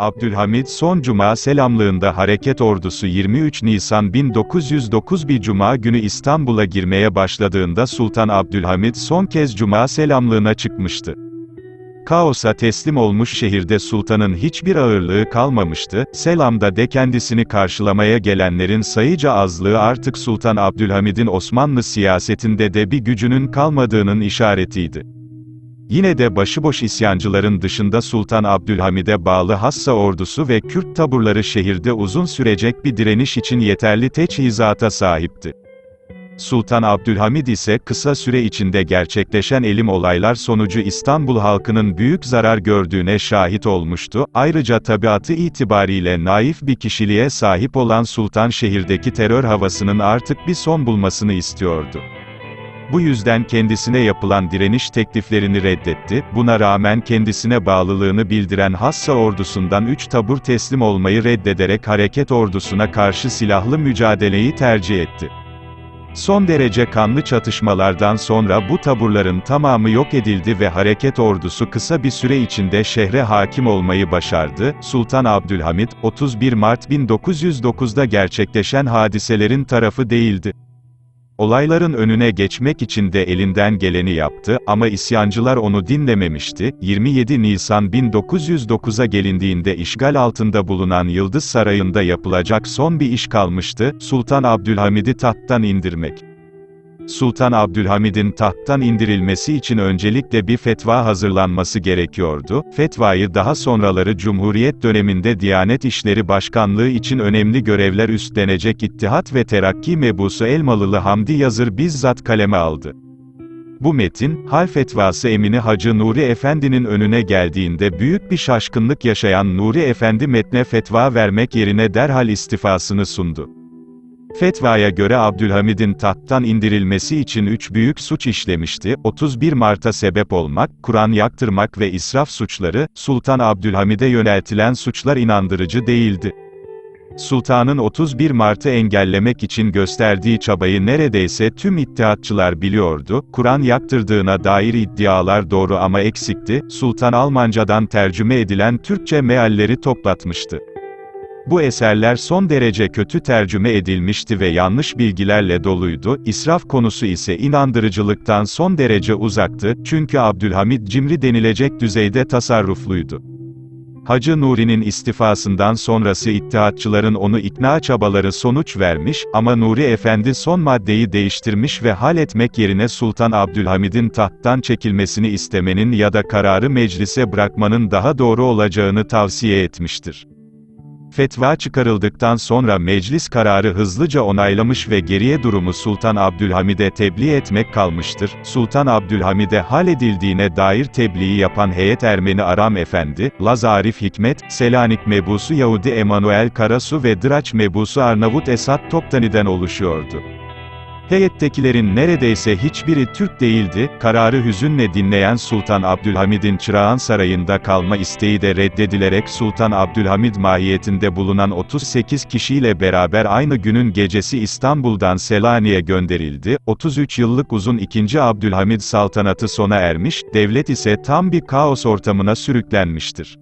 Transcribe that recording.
Abdülhamid son Cuma selamlığında hareket ordusu 23 Nisan 1909 bir Cuma günü İstanbul'a girmeye başladığında Sultan Abdülhamid son kez Cuma selamlığına çıkmıştı. Kaosa teslim olmuş şehirde sultanın hiçbir ağırlığı kalmamıştı, Selam'da de kendisini karşılamaya gelenlerin sayıca azlığı artık Sultan Abdülhamid'in Osmanlı siyasetinde de bir gücünün kalmadığının işaretiydi. Yine de başıboş isyancıların dışında Sultan Abdülhamid'e bağlı Hassa ordusu ve Kürt taburları şehirde uzun sürecek bir direniş için yeterli teçhizata sahipti. Sultan Abdülhamid ise kısa süre içinde gerçekleşen elim olaylar sonucu İstanbul halkının büyük zarar gördüğüne şahit olmuştu. Ayrıca tabiatı itibariyle naif bir kişiliğe sahip olan Sultan şehirdeki terör havasının artık bir son bulmasını istiyordu. Bu yüzden kendisine yapılan direniş tekliflerini reddetti, buna rağmen kendisine bağlılığını bildiren Hassa ordusundan 3 tabur teslim olmayı reddederek hareket ordusuna karşı silahlı mücadeleyi tercih etti. Son derece kanlı çatışmalardan sonra bu taburların tamamı yok edildi ve hareket ordusu kısa bir süre içinde şehre hakim olmayı başardı. Sultan Abdülhamid, 31 Mart 1909'da gerçekleşen hadiselerin tarafı değildi. Olayların önüne geçmek için de elinden geleni yaptı ama isyancılar onu dinlememişti. 27 Nisan 1909'a gelindiğinde işgal altında bulunan Yıldız Sarayı'nda yapılacak son bir iş kalmıştı, Sultan Abdülhamid'i tahttan indirmek. Sultan Abdülhamid'in tahttan indirilmesi için öncelikle bir fetva hazırlanması gerekiyordu. Fetvayı daha sonraları Cumhuriyet döneminde Diyanet İşleri Başkanlığı için önemli görevler üstlenecek İttihat ve Terakki mebusu Elmalılı Hamdi Yazır bizzat kaleme aldı. Bu metin, hal fetvası Emini Hacı Nuri Efendi'nin önüne geldiğinde büyük bir şaşkınlık yaşayan Nuri Efendi metne fetva vermek yerine derhal istifasını sundu. Fetvaya göre Abdülhamid'in tahttan indirilmesi için üç büyük suç işlemişti, 31 Mart'a sebep olmak, Kur'an yaktırmak ve israf suçları, Sultan Abdülhamid'e yöneltilen suçlar inandırıcı değildi. Sultanın 31 Mart'ı engellemek için gösterdiği çabayı neredeyse tüm ittihatçılar biliyordu, Kur'an yaktırdığına dair iddialar doğru ama eksikti, Sultan Almancadan tercüme edilen Türkçe mealleri toplatmıştı. Bu eserler son derece kötü tercüme edilmişti ve yanlış bilgilerle doluydu, israf konusu ise inandırıcılıktan son derece uzaktı, çünkü Abdülhamid cimri denilecek düzeyde tasarrufluydu. Hacı Nuri'nin istifasından sonrası ittihatçıların onu ikna çabaları sonuç vermiş, ama Nuri Efendi son maddeyi değiştirmiş ve hal etmek yerine Sultan Abdülhamid'in tahttan çekilmesini istemenin ya da kararı meclise bırakmanın daha doğru olacağını tavsiye etmiştir. Fetva çıkarıldıktan sonra meclis kararı hızlıca onaylamış ve geriye durumu Sultan Abdülhamid'e tebliğ etmek kalmıştır. Sultan Abdülhamid'e halledildiğine dair tebliği yapan heyet Ermeni Aram Efendi, Laz Arif Hikmet, Selanik mebusu Yahudi Emanuel Karasu ve Dıraç mebusu Arnavut Esat Toptani'den oluşuyordu. Heyettekilerin neredeyse hiçbiri Türk değildi, kararı hüzünle dinleyen Sultan Abdülhamid'in Çırağan Sarayı'nda kalma isteği de reddedilerek Sultan Abdülhamid mahiyetinde bulunan 38 kişiyle beraber aynı günün gecesi İstanbul'dan Selanik'e gönderildi. 33 yıllık uzun 2. Abdülhamid saltanatı sona ermiş, devlet ise tam bir kaos ortamına sürüklenmiştir.